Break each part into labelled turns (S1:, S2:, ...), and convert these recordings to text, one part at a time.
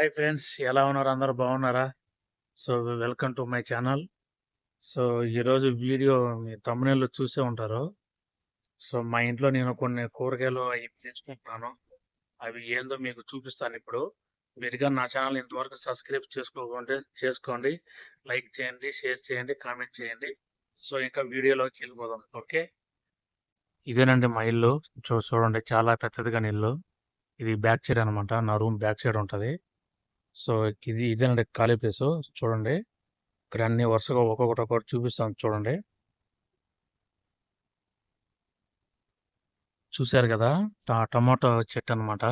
S1: Hi friends ఎలా ఉన్నారు? అందరూ బాగున్నారా? So welcome to my channel so ఈరోజు వీడియో మీ తమ్ముళ్ళు చూసే ఉంటారు. సో మా ఇంట్లో నేను కొన్ని కూరగాయలు అవి తెచ్చుకుంటున్నాను. అవి ఏందో మీకు చూపిస్తాను ఇప్పుడు. మీరుగా నా ఛానల్ ఇంతవరకు సబ్స్క్రైబ్ చేసుకోకుంటే చేసుకోండి. లైక్ చేయండి షేర్ చేయండి కామెంట్ చేయండి. సో ఇంకా వీడియోలోకి వెళ్ళిపోదాం. ఓకే ఇదేనండి మా ఇల్లు. చూ చూడండి చాలా పెద్దదిగా ఇల్లు. ఇది బ్యాక్ సైడ్ అనమాట నా రూమ్ బ్యాక్ సైడ్ ఉంటుంది. సో ఇది ఇదేనండి ఖాళీ ప్లేస్. చూడండి. ఇక్కడ అన్ని వరుసగా ఒక్కొక్కటి ఒక్కొక్కటి చూపిస్తాను చూడండి. చూశారు కదా? టమాటో చెట్టు అనమాట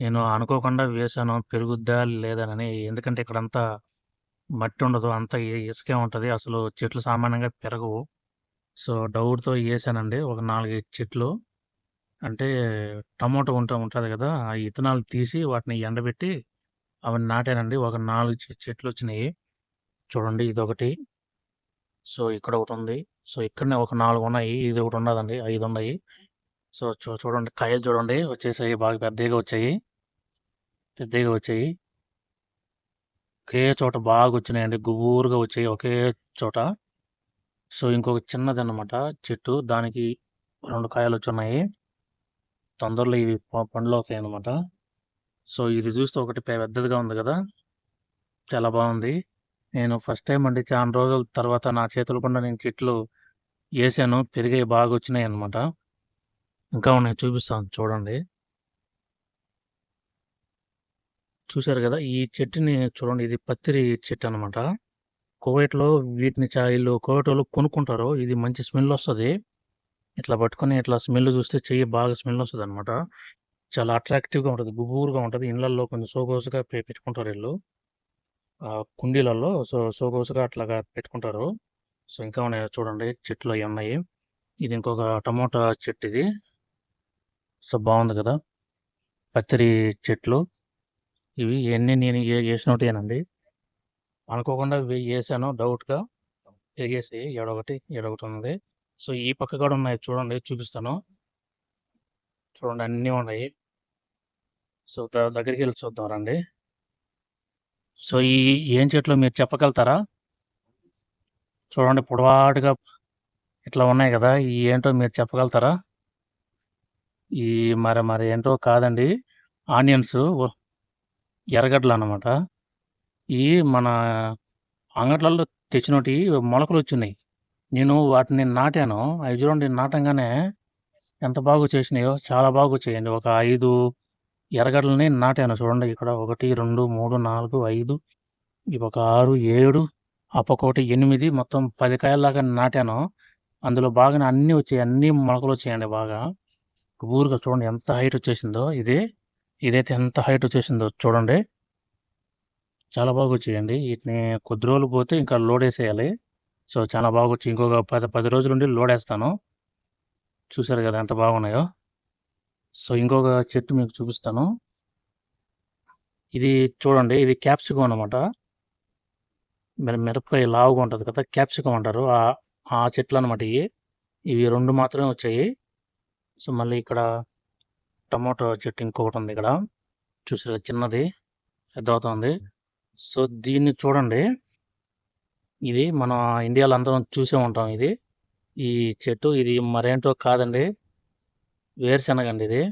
S1: నేను అనుకోకుండా వేసాను పెరుగుద్దా లేదనని ఎందుకంటే ఇక్కడంతా మట్టి ఉండదు. అంతా ఇసుకే ఉంటుంది. అసలు చెట్లు సామాన్యంగా పెరగవు. సో డౌట్తో వేసానండి ఒక నాలుగైదు చెట్లు. అంటే టమాటో ఉంట ఉంటుంది కదా? ఆ ఇత్తనాలు తీసి వాటిని ఎండబెట్టి అవన్నీ నాటానండి. ఒక నాలుగు చెట్లు వచ్చినాయి చూడండి ఇది ఒకటి సో ఇక్కడ ఒకటి ఉంది సో ఇక్కడనే ఒక నాలుగు ఉన్నాయి ఇది ఒకటి ఉన్నదండి ఐదు ఉన్నాయి సో చూ చూడండి. కాయలు చూడండి. వచ్చేసాయి. బాగా పెద్దగా వచ్చాయి. పెద్దగా వచ్చాయి. ఒకే చోట బాగా వచ్చినాయండి గుబూరుగా వచ్చాయి ఒకే చోట. సో ఇంకొక చిన్నది అన్నమాట చెట్టు. దానికి రెండు కాయలు వచ్చున్నాయి తొందరలో ఇవి ప- పండ్లు అవుతాయి అన్నమాట సో ఇది చూస్తే ఒకటి పెద్దదిగా ఉంది కదా? చాలా బాగుంది. నేను ఫస్ట్ టైం అండి చాలా రోజుల తర్వాత నా చేతులు కూడా నేను చెట్లు వేసాను పెరిగాయి బాగా వచ్చినాయి అన్నమాట. ఇంకా ఉన్నాయి చూపిస్తాను చూడండి. చూశారు కదా? ఈ చెట్టుని చూడండి ఇది పత్తిరి చెట్టు అనమాట కోవేట్లో వీటిని చా వీళ్ళు కువైట్ వాళ్ళు కొనుక్కుంటారు. ఇది మంచి స్మెల్ వస్తుంది. ఇట్లా పట్టుకొని ఇట్లా స్మెల్ చూస్తే చెయ్యి బాగా స్మెల్ వస్తుంది అనమాట చాలా అట్రాక్టివ్గా ఉంటుంది. గుబూరుగా ఉంటుంది. ఇళ్ళల్లో కొంచెం సోగోసుగా పెట్టుకుంటారు ఇల్లు కుండీలలో సో సోగోసుగా అట్లాగా పెట్టుకుంటారు. సో ఇంకా ఉన్నాయి చూడండి. చెట్లు అవి ఉన్నాయి. ఇది ఇంకొక టమోటా చెట్టు ఇది. సో బాగుంది కదా. పత్తిరి చెట్లు. ఇవి ఇవన్నీ నేను వేసినట్టేనండి అనుకోకుండా వే- వేసాను డౌట్గా. వేసి ఏడొకటి ఏడొకటి ఉంది. సో ఈ పక్క కూడా ఉన్నాయి చూడండి చూపిస్తాను. చూడండి అన్నీ ఉన్నాయి. సో ద- దగ్గరికి వెళ్ళి చూద్దాం రండి. సో ఈ ఏం చెట్లు మీరు చెప్పగలుగుతారా? చూడండి పొడవాటుగా ఇట్లా ఉన్నాయి కదా ఈ ఏంటో మీరు చెప్పగలుగుతారా? ఈ మరి మరి ఏంటో కాదండి ఆనియన్స్ ఎర్రగడ్డలు అనమాట ఈ మన అంగట్లలో తెచ్చినటి మొలకలు వచ్చినాయి. నేను వాటిని నాటాను. అవి చూడండి నాటంగానే ఎంత బాగా చేసినాయో చాలా బాగా చేయండి ఒక ఐదు ఎర్రగడ్డలని నాటాను. చూడండి ఇక్కడ ఒకటి రెండు మూడు నాలుగు ఐదు ఇవి ఒక ఆరు ఏడు అప్పకొకటి ఒకటి ఎనిమిది మొత్తం పది కాయల దాకా నాటాను. అందులో బాగానే అన్నీ వచ్చాయి. అన్నీ మొలకలు వచ్చాయండి బాగా. ఊరుగా చూడండి ఎంత హైట్ వచ్చేసిందో ఇది. ఇదైతే ఎంత హైట్ వచ్చేసిందో చూడండి. చాలా బాగా వచ్చాయండి. వీటిని కొద్ది రోజులు పోతే ఇంకా లోడ్ వేసేయాలి. సో చాలా బాగా వచ్చి ఇంకొక పది పది రోజులుండి లోడ్ వేస్తాను. చూసారు కదా ఎంత బాగున్నాయో. సో ఇంకొక చెట్టు మీకు చూపిస్తాను. ఇది చూడండి ఇది క్యాప్సికం అనమాట మరి మిరపకాయ లావుగా ఉంటుంది కదా క్యాప్సికం అంటారు. ఆ ఆ చెట్లు అనమాట ఇవి. ఇవి రెండు మాత్రమే వచ్చాయి. సో మళ్ళీ ఇక్కడ టమాటో చెట్టు ఇంకొకటి ఉంది ఇక్కడ. చూసారు చిన్నది పెద్ద అవుతుంది సో దీన్ని చూడండి. ఇది మన ఇండియాలో అందరం చూసే ఉంటాం ఇది. ఈ చెట్టు ఇది మరేంటో కాదండి. వేరుశనగ అండి ఇది.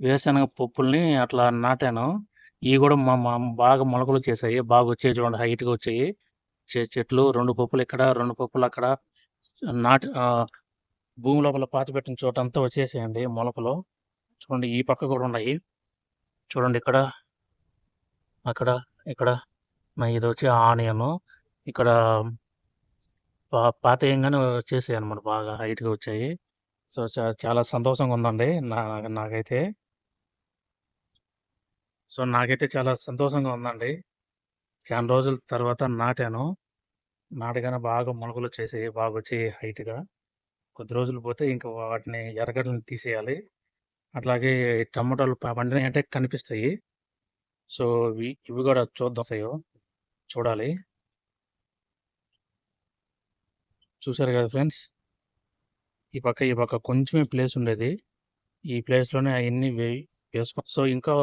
S1: వేరుశనగ పప్పుల్ని అట్లా నాటాను. ఇవి కూడా మా మా బాగా మొలకలు చేసాయి బాగా వచ్చాయి చూడండి హైట్గా వచ్చాయి. చె చెట్లు రెండు పప్పులు ఇక్కడ రెండు పప్పులు అక్కడ. నాటి భూమి లోపల పాతి పెట్టిన చోట అంతా వచ్చేసాయండి మొలకలు. చూడండి ఈ పక్క కూడా ఉన్నాయి. చూడండి ఇక్కడ అక్కడ ఇక్కడ. ఇది వచ్చి ఆనియన్. ఇక్కడ పా పాతేయంగానే వచ్చేసాయి అనమాట బాగా హైట్గా వచ్చాయి. సో చాలా సంతోషంగా ఉందండి. నా నాకైతే. సో నాకైతే చాలా సంతోషంగా ఉందండి. చాలా రోజుల తర్వాత నాటాను. నాటగానే బాగా మొలకలు వచ్చేసాయి బాగా వచ్చి హైట్గా. కొద్ది రోజులు పోతే ఇంకా వాటిని ఎర్రగడ్డలను తీసేయాలి. అట్లాగే టమాటాలు పండినాయి అంటే కనిపిస్తాయి. సో ఇవి ఇవి కూడా చూద్దాం. చూడాలి. చూసారు కదా ఫ్రెండ్స్? ఈ పక్క ఈ పక్క కొంచెమే ప్లేస్ ఉండేది ఈ ప్లేస్లోనే అవన్నీ వే వేసుకో సో ఇంకా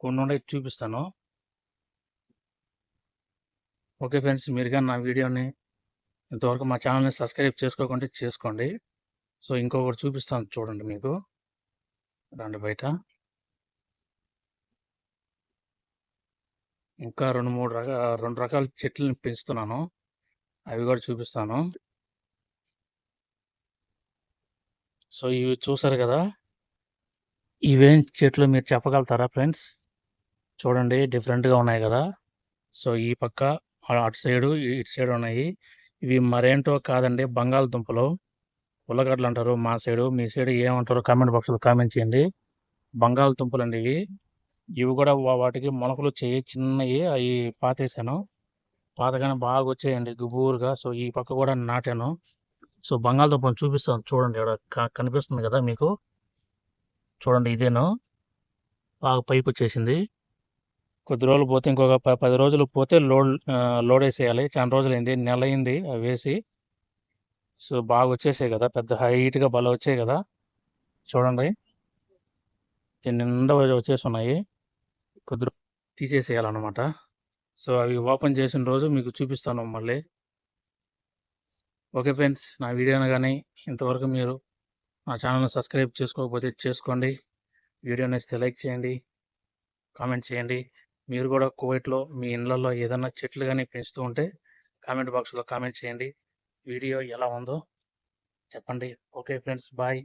S1: కొన్ని ఉన్నాయి చూపిస్తాను. Okay friends. మీరు కానీ నా వీడియోని ఇంతవరకు మా ఛానల్ని సబ్స్క్రైబ్ చేసుకోకుంటే చేసుకోండి. సో, ఇంకొకటి చూపిస్తాను చూడండి మీకు. రండి బయట. ఇంకా రెండు మూడు రకాల రెండు రకాల చెట్లను పెంచుతున్నాను. అవి కూడా చూపిస్తాను. సో, ఇవి చూసారు కదా ఇవేం చెట్లు మీరు చెప్పగలుగుతారా ఫ్రెండ్స్? చూడండి డిఫరెంట్‌గా ఉన్నాయి కదా సో, ఈ పక్క అటు సైడు, ఇటు సైడ్ ఉన్నాయి. ఇవి మరేంటో కాదండి బంగాళదుంపలు. ఉల్లగడ్డలు అంటారు మా సైడు. మీ సైడు ఏమంటారో కామెంట్ బాక్స్‌లో కామెంట్ చేయండి. బంగాళదుంపలు అండి ఇవి. ఇవి కూడా వాటికి మొలకలు చేయి చిన్నవి అవి పాతేసాను. పాతగానే బాగా వచ్చాయండి గుబూరుగా. సో, ఈ పక్క కూడా నాటాను. సో, బంగాళదుంపను చూపిస్తాను చూడండి ఇక్కడ కనిపిస్తుంది కదా మీకు. చూడండి ఇదేను. బాగా పైకొచ్చేసింది. కొద్ది రోజులు పోతే ఇంకొక పది రోజులు పోతే లోడ్ లోడ్ వేసేయాలి చాలా రోజులైంది. అవి వేసి సో, బాగా వచ్చేసాయి కదా పెద్ద హైట్‌గా భలే వచ్చాయి కదా చూడండి. దీని నిండా వచ్చేసున్నాయి. కొద్ది రో తీసేసేయాలనమాట. సో, అవి ఓపెన్ చేసిన రోజు మీకు చూపిస్తాను మళ్ళీ. Okay friends. నా వీడియోను కానీ ఇంతవరకు మీరు నా ఛానల్ను సబ్స్క్రైబ్ చేసుకోకపోతే చేసుకోండి. వీడియో నచ్చితే లైక్ చేయండి. కామెంట్ చేయండి. మీరు కూడా కువైట్‌లో మీ ఇళ్ళల్లో ఏదన్నా చెట్లు కానీ పెంచుతూ ఉంటే కామెంట్ బాక్స్‌లో కామెంట్ చేయండి. వీడియో ఎలా ఉందో చెప్పండి. Okay friends. బాయ్.